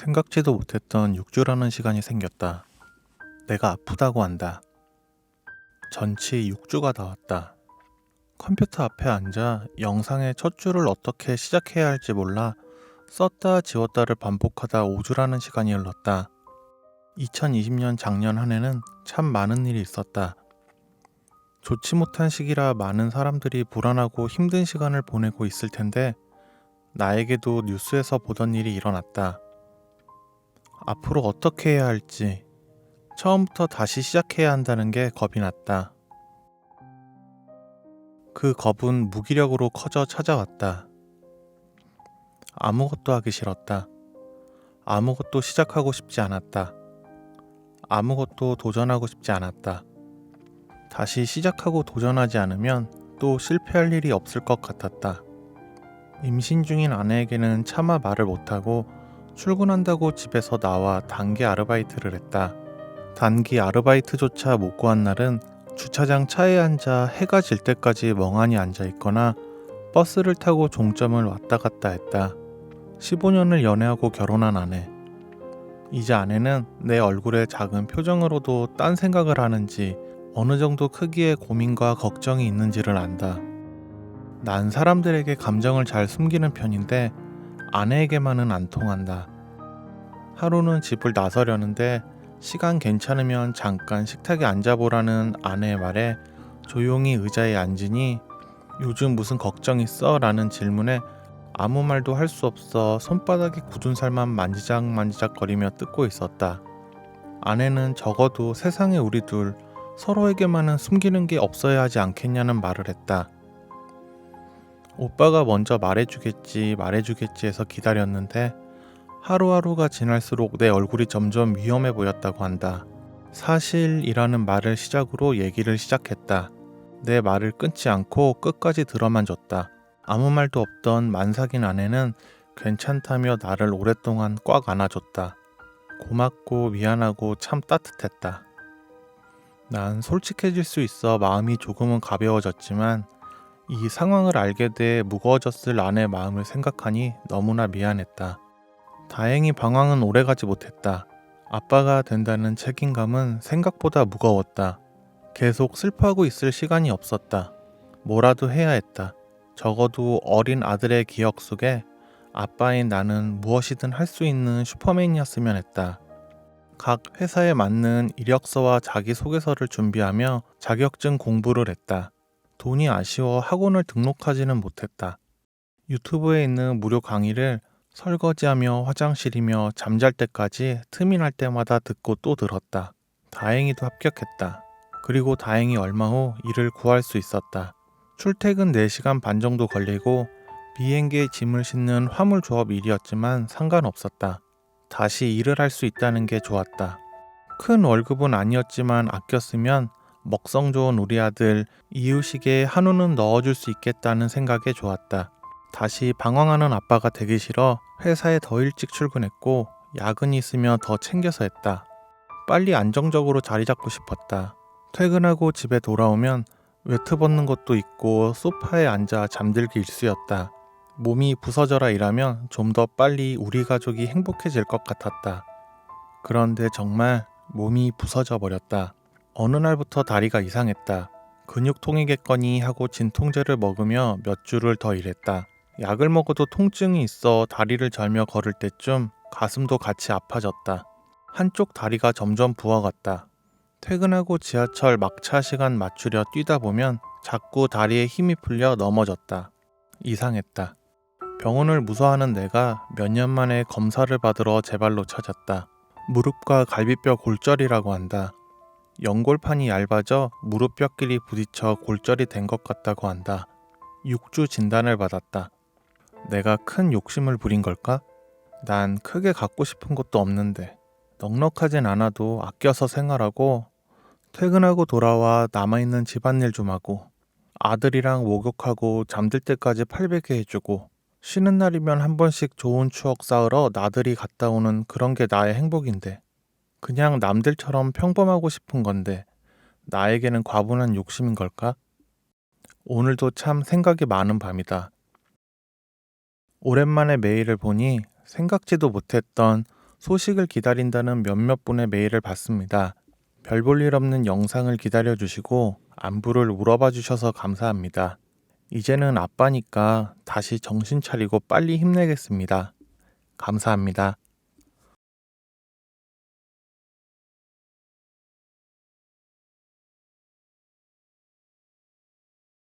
생각지도 못했던 6주라는 시간이 생겼다. 내가 아프다고 한다. 전치 6주가 나왔다. 컴퓨터 앞에 앉아 영상의 첫 줄을 어떻게 시작해야 할지 몰라 썼다 지웠다를 반복하다 5주라는 시간이 흘렀다. 2020년 작년 한 해는 참 많은 일이 있었다. 좋지 못한 시기라 많은 사람들이 불안하고 힘든 시간을 보내고 있을 텐데 나에게도 뉴스에서 보던 일이 일어났다. 앞으로 어떻게 해야 할지 처음부터 다시 시작해야 한다는 게 겁이 났다. 그 겁은 무기력으로 커져 찾아왔다. 아무것도 하기 싫었다. 아무것도 시작하고 싶지 않았다. 아무것도 도전하고 싶지 않았다. 다시 시작하고 도전하지 않으면 또 실패할 일이 없을 것 같았다. 임신 중인 아내에게는 차마 말을 못하고 출근한다고 집에서 나와 단기 아르바이트를 했다. 단기 아르바이트조차 못 구한 날은 주차장 차에 앉아 해가 질 때까지 멍하니 앉아 있거나 버스를 타고 종점을 왔다 갔다 했다. 15년을 연애하고 결혼한 아내. 이제 아내는 내 얼굴에 작은 표정으로도 딴 생각을 하는지 어느 정도 크기의 고민과 걱정이 있는지를 안다. 난 사람들에게 감정을 잘 숨기는 편인데 아내에게만은 안 통한다. 하루는 집을 나서려는데 시간 괜찮으면 잠깐 식탁에 앉아보라는 아내의 말에 조용히 의자에 앉으니 요즘 무슨 걱정 있어? 라는 질문에 아무 말도 할 수 없어 손바닥에 굳은 살만 만지작 만지작 거리며 뜯고 있었다. 아내는 적어도 세상에 우리 둘 서로에게만은 숨기는 게 없어야 하지 않겠냐는 말을 했다. 오빠가 먼저 말해주겠지, 말해주겠지 해서 기다렸는데 하루하루가 지날수록 내 얼굴이 점점 위험해 보였다고 한다. 사실이라는 말을 시작으로 얘기를 시작했다. 내 말을 끊지 않고 끝까지 들어만 줬다. 아무 말도 없던 만삭인 아내는 괜찮다며 나를 오랫동안 꽉 안아줬다. 고맙고 미안하고 참 따뜻했다. 난 솔직해질 수 있어 마음이 조금은 가벼워졌지만 이 상황을 알게 돼 무거워졌을 아내의 마음을 생각하니 너무나 미안했다. 다행히 방황은 오래가지 못했다. 아빠가 된다는 책임감은 생각보다 무거웠다. 계속 슬퍼하고 있을 시간이 없었다. 뭐라도 해야 했다. 적어도 어린 아들의 기억 속에 아빠인 나는 무엇이든 할 수 있는 슈퍼맨이었으면 했다. 각 회사에 맞는 이력서와 자기소개서를 준비하며 자격증 공부를 했다. 돈이 아쉬워 학원을 등록하지는 못했다. 유튜브에 있는 무료 강의를 설거지하며 화장실이며 잠잘 때까지 틈이 날 때마다 듣고 또 들었다. 다행히도 합격했다. 그리고 다행히 얼마 후 일을 구할 수 있었다. 출퇴근 4시간 반 정도 걸리고 비행기에 짐을 싣는 화물 조업 일이었지만 상관없었다. 다시 일을 할 수 있다는 게 좋았다. 큰 월급은 아니었지만 아꼈으면 먹성 좋은 우리 아들 이유식에 한우는 넣어줄 수 있겠다는 생각에 좋았다. 다시 방황하는 아빠가 되기 싫어 회사에 더 일찍 출근했고 야근이 있으면 더 챙겨서 했다. 빨리 안정적으로 자리 잡고 싶었다. 퇴근하고 집에 돌아오면 외투 벗는 것도 있고 소파에 앉아 잠들기 일쑤였다. 몸이 부서져라 일하면 좀 더 빨리 우리 가족이 행복해질 것 같았다. 그런데 정말 몸이 부서져 버렸다. 어느 날부터 다리가 이상했다. 근육통이겠거니 하고 진통제를 먹으며 몇 주를 더 일했다. 약을 먹어도 통증이 있어 다리를 절며 걸을 때쯤 가슴도 같이 아파졌다. 한쪽 다리가 점점 부어갔다. 퇴근하고 지하철 막차 시간 맞추려 뛰다 보면 자꾸 다리에 힘이 풀려 넘어졌다. 이상했다. 병원을 무서워하는 내가 몇 년 만에 검사를 받으러 제 발로 찾았다. 무릎과 갈비뼈 골절이라고 한다. 연골판이 얇아져 무릎뼈끼리 부딪혀 골절이 된 것 같다고 한다. 6주 진단을 받았다. 내가 큰 욕심을 부린 걸까? 난 크게 갖고 싶은 것도 없는데 넉넉하진 않아도 아껴서 생활하고 퇴근하고 돌아와 남아있는 집안일 좀 하고 아들이랑 목욕하고 잠들 때까지 팔베개 해주고 쉬는 날이면 한 번씩 좋은 추억 쌓으러 나들이 갔다 오는 그런 게 나의 행복인데 그냥 남들처럼 평범하고 싶은 건데 나에게는 과분한 욕심인 걸까? 오늘도 참 생각이 많은 밤이다. 오랜만에 메일을 보니 생각지도 못했던 소식을 기다린다는 몇몇 분의 메일을 받습니다. 별 볼 일 없는 영상을 기다려 주시고 안부를 물어봐 주셔서 감사합니다. 이제는 아빠니까 다시 정신 차리고 빨리 힘내겠습니다. 감사합니다.